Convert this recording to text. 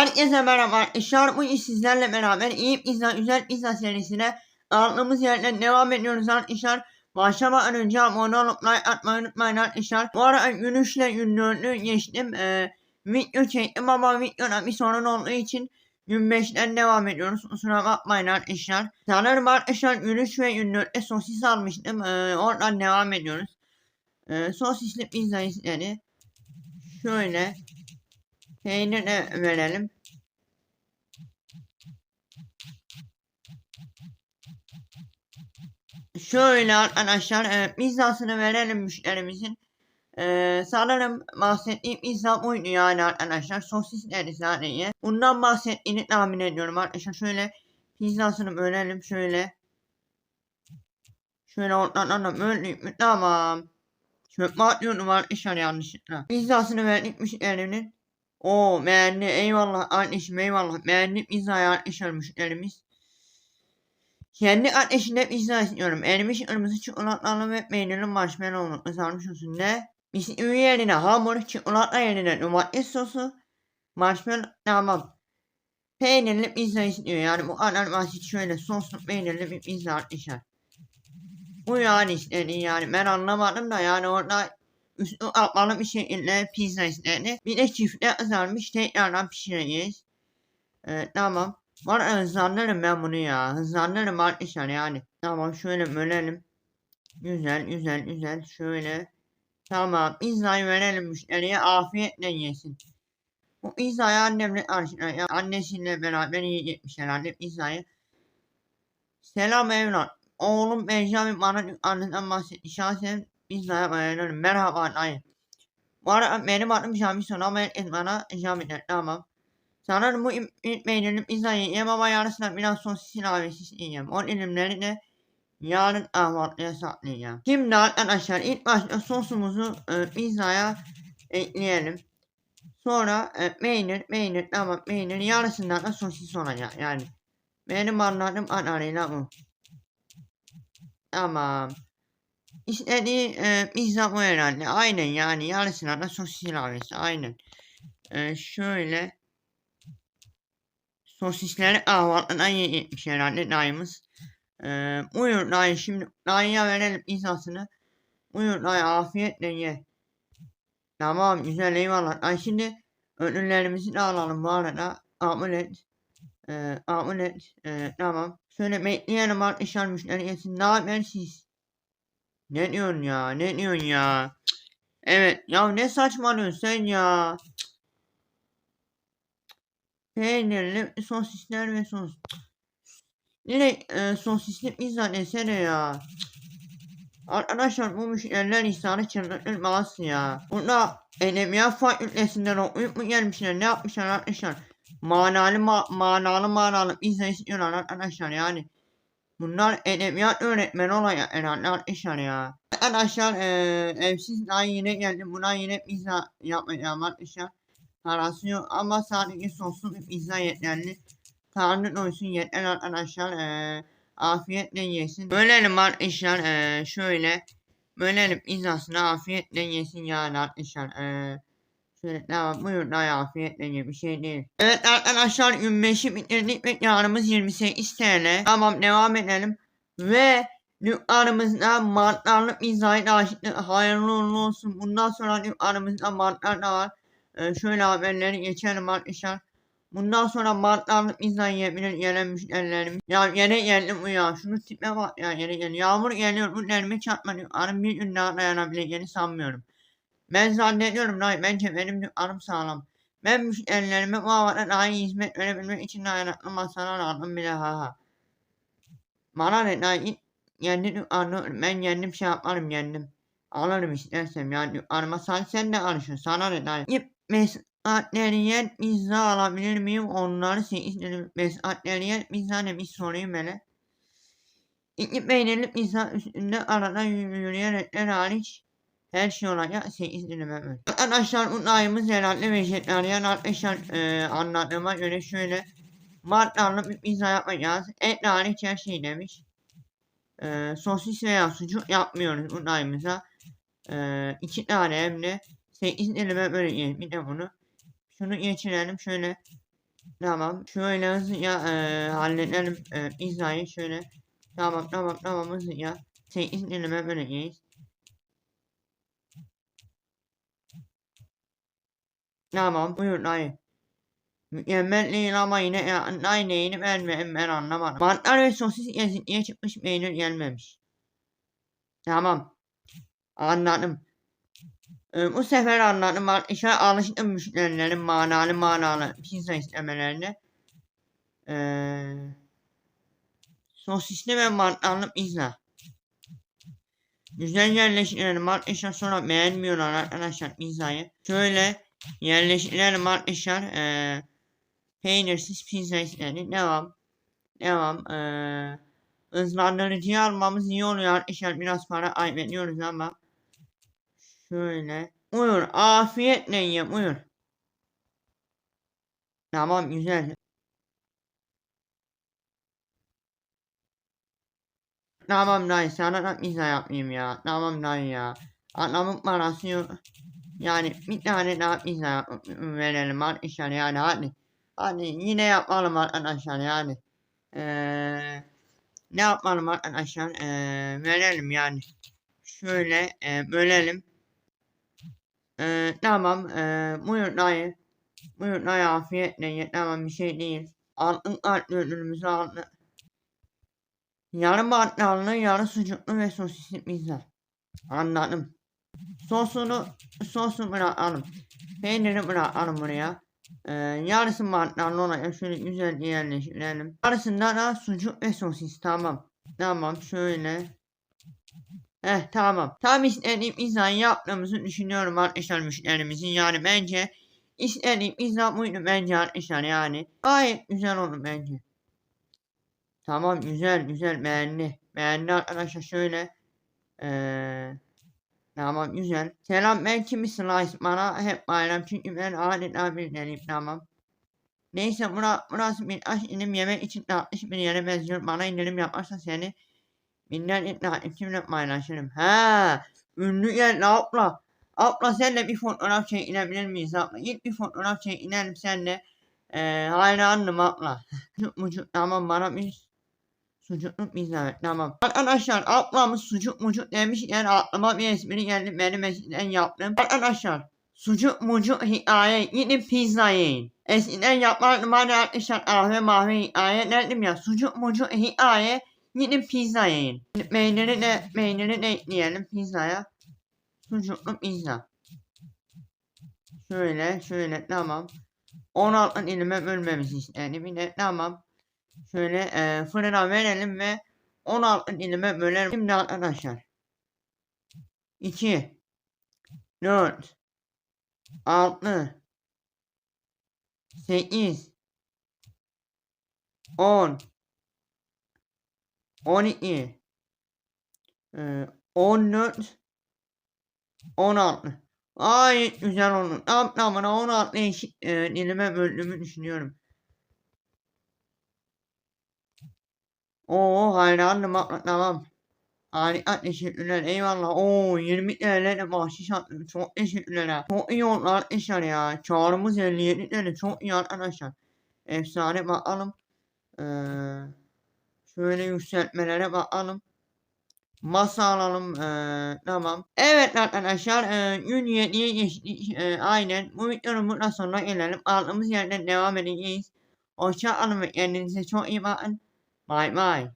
Herkese merhaba arkadaşlar. Bu sizlerle beraber iyi pizza, güzel pizza serisine aldığımız yerden devam ediyoruz arkadaşlar. Başlamadan önce abone olup like atmayı unutmayın arkadaşlar. Bu arada Yunus'la Yunus'u geçtim. Ee, video çektim ama videoda bir sorun olduğu için 25'ten devam ediyoruz. Kusura bakmayın arkadaşlar. Sanırım arkadaşlar Yunus ve Yunus'la sosis almıştım. Ee, oradan devam ediyoruz. Ee, sosisli pizza istedi. Şöyle Peynir de verelim. Şöyle arkadaşlar e, pizzasını verelim müşterimizin. E, sanırım bahsettiğim pizza buydu yani arkadaşlar. Sosisleri sadece. Bundan bahsettiğini tahmin ediyorum arkadaşlar. Şöyle pizzasını bölelim şöyle. Şöyle ortadan da böldük mü? Tamam. Çöp atıyordum arkadaşlar yanlışlıkla. Pizzasını verdik müşterinin. O beğendi eyvallah kardeşim eyvallah beğendi pizzayı arkadaşlar müşterimiz. Kendi ateşinde pizza istiyorum. Erimiş kırmızı çikolatalı ve peynirli marshmallow kızarmış. Ne? Bisküvi yerine hamur, çikolata yerine domates sosu, marshmallow tamam. Peynirli pizza istiyor yani bu kadar basit şöyle soslu peynirli bir pizza arkadaşlar. Bu yani istedi yani ben anlamadım da yani orada üstü atmalı bir şekilde pizza istedi. Bir de çifte kızarmış tekrardan pişireceğiz. Ee, tamam. Var hızlandırırım ben bunu ya. Hızlandırırım arkadaşlar yani. Tamam şöyle bölelim. Güzel güzel güzel. Şöyle. Tamam pizzayı verelim müşteriye afiyetle yesin. Bu pizzayı annemle karşılayın. Annesiyle beraber yiyecekmiş herhalde pizzayı. Selam evlat. Oğlum Benjamin bana dükkanından bahsetti. Şahsen pizzaya bayılıyorum. Merhaba dayı. Bu arada benim adım Jamison ama herkes bana Jamison tamam. Sanırım bu peynirli pizzayı yiyeyim ama yarısına biraz sosis ilavesi yiyeyim. O dilimleri de yarın kahvaltıya saklayacağım. Şimdi arkadaşlar ilk başta sosumuzu e, pizzaya ekleyelim. Sonra e, peynir, peynir, tamam peynir yarısından da sosis olacak yani. Benim anladığım kadarıyla bu. Tamam. İstediği e, pizza bu herhalde. Aynen yani yarısına da sosis ilavesi. Aynen. E, şöyle. Sosisleri kahvaltıdan yemiş herhalde dayımız. E, buyur dayı şimdi dayıya verelim pizzasını. Buyur dayı afiyetle ye. Tamam güzel eyvallah. Ay şimdi ödüllerimizi de alalım bu arada. Amulet. E, amulet. E, tamam. Şöyle bekleyelim arkadaşlar müşteri gelsin. Ne siz? Ne diyorsun ya? Ne diyorsun ya? Evet. Ya ne saçmalıyorsun sen ya? Peynirli sosisler ve sos. Direkt e, sosisli pizza desene ya. Arkadaşlar bu müşteriler insanı çıldırtmasın ya. Burada edebiyat fakültesinden okuyup mu gelmişler? Ne yapmışlar arkadaşlar? Manalı ma manalı manalı pizza istiyorlar arkadaşlar yani. Bunlar edebiyat öğretmeni olacak herhalde arkadaşlar ya. Arkadaşlar eee evsiz daha yine geldim. Buna yine pizza yapacağım arkadaşlar. Parası yok ama sadece soslu bir pizza yeterli. Tanrı doysun yeter arkadaşlar. Eee afiyetle yesin. Bölelim arkadaşlar eee şöyle. Bölelim pizzasını afiyetle yesin yani arkadaşlar. Eee Tamam buyurun ay afiyetle ye bir şey değil. Evet arkadaşlar 25'i bitirdik ve yarımız 28 TL. Tamam devam edelim. Ve dükkanımızda mantarlı pizzayı da açtık. Hayırlı uğurlu olsun. Bundan sonra dükkanımızda mantar da var. Ee, şöyle haberleri geçelim arkadaşlar. Bundan sonra mantarlı pizza yiyebilir gelen müşterilerimiz. Ya yine geldi bu ya. Şunu tipe bak ya yine geldi. Yağmur geliyor. Bu elime çarpma dükkanım bir gün daha dayanabileceğini sanmıyorum. Ben zannediyorum dayı bence benim dükkanım sağlam. Ben müşterilerime bu havada daha iyi hizmet verebilmek için dayanıklı masalar aldım bile ha ha. Bana ne dayı kendi dükkanı ben kendim şey yaparım kendim. Alırım istersem yani dükkanıma sen sen de alışın sana ne dayı. İp mesatleriyet pizza alabilir miyim onları seçtim. Mesatleriyet pizza bir sorayım hele. İki peynirli pizza üstünde arada yürüyerekler hariç her şey olacak 8 dilime öl. Arkadaşlar bu dayımız herhalde vejetaryen arkadaşlar e, anladığıma göre şöyle mantarlı bir pizza yapacağız. Et hariç her şey demiş. E, sosis veya sucuk yapmıyoruz bu dayımıza. E, iki tane hem de 8 dilime böleceğiz bir de bunu. Şunu geçirelim şöyle. Tamam. Şöyle hızlıca eee halledelim eee pizzayı şöyle. Tamam tamam tamam hızlıca. 8 dilime böleceğiz. Tamam buyur dayı. Mükemmel değil ama yine ya, dayı neyini vermedim ben anlamadım. Mantar ve sosis ezikliğe çıkmış peynir gelmemiş. Tamam. Anladım. Ee, bu sefer anladım. İşe alıştım müşterilerin manalı manalı pizza istemelerine. Ee, sosisli ve mantarlı pizza. Güzel yerleştirilen martışlar sonra beğenmiyorlar arkadaşlar pizzayı. Şöyle yerleştirilen martışlar ee, peynirsiz pizza istedi. Devam. Devam. Ee, hızlandırıcıyı almamız iyi oluyor arkadaşlar. Biraz para kaybediyoruz ama. Şöyle. Buyur. Afiyetle ye. Buyur. Tamam güzel. Tamam dayı sana da pizza yapayım ya. Tamam dayı ya. Adamın parası yok. Yani bir tane daha yapıp verelim arkadaşlar yani hadi. Hadi yine yapalım arkadaşlar yani. Ee, ne yapalım arkadaşlar? Ee, verelim yani. Şöyle e, bölelim. Ee, tamam. Ee, buyur dayı. Buyur dayı afiyetle ye. Tamam bir şey değil. Altın kalpli ödülümüzü aldı. Yarı mantarlı, yarı sucuklu ve sosisli pizza. Anladım. Sosunu, sosu bırakalım. Peyniri bırakalım buraya. Ee, yarısı mantarlı olacak. Şöyle güzel yerleştirelim. Yarısında da sucuk ve sosis. Tamam. Tamam şöyle. Eh tamam. Tam istediğim pizzayı yaptığımızı düşünüyorum arkadaşlar müşterimizin. Yani bence istediğim pizza buydu bence arkadaşlar yani. Gayet güzel oldu bence. Tamam güzel güzel beğendi. Beğendi arkadaşlar şöyle. Ee, tamam güzel. Selam ben kimi slice bana hep bayram çünkü ben adeta bir deliyim tamam. Neyse bura, burası bir aş inim yemek için tatlış bir yere benziyor. Bana indirim yaparsa seni Binden ikna kimle paylaşırım. Ha, ünlü yer abla. Abla senle bir fotoğraf çekinebilir miyiz abla? İlk bir fotoğraf çekinelim senle. Ee, hayranım abla. tamam bana bir sucuklu pizza tamam. Arkadaşlar ablamız sucuk mucuk demiş yani aklıma bir espri geldi benim eskiden yaptım. Arkadaşlar sucuk mucuk hikaye gidin pizza yiyin. Eskiden yapardım hadi arkadaşlar kahve mahve hikaye derdim ya sucuk mucuk hikaye Gidin pizza yiyin. Peyniri de, peyniri de ekleyelim pizzaya. Sucuklu pizza. Şöyle şöyle tamam. 16 dilime bölmemiz istedi. Bir de tamam. Şöyle e, fırına verelim ve 16 dilime bölelim. Şimdi arkadaşlar. 2 4 6 8 10 12 e, 14 16 Ay güzel oldu. Tam tamına 16 eşit e, dilime böldüğümü düşünüyorum. Oo hayranım tamam. Harika teşekkürler eyvallah. Oo 20 TL de bahşiş attım. Çok teşekkürler. Çok iyi oldu arkadaşlar ya. Çağrımız 57 TL çok iyi arkadaşlar. Efsane bakalım. Eee Şöyle yükseltmelere bakalım. Masa alalım. Ee, tamam. Evet arkadaşlar. E, gün 7'ye geçtik. E, aynen. Bu videonun burada sonuna gelelim. Aldığımız yerden devam edeceğiz. Hoşça kalın ve kendinize çok iyi bakın. My, my.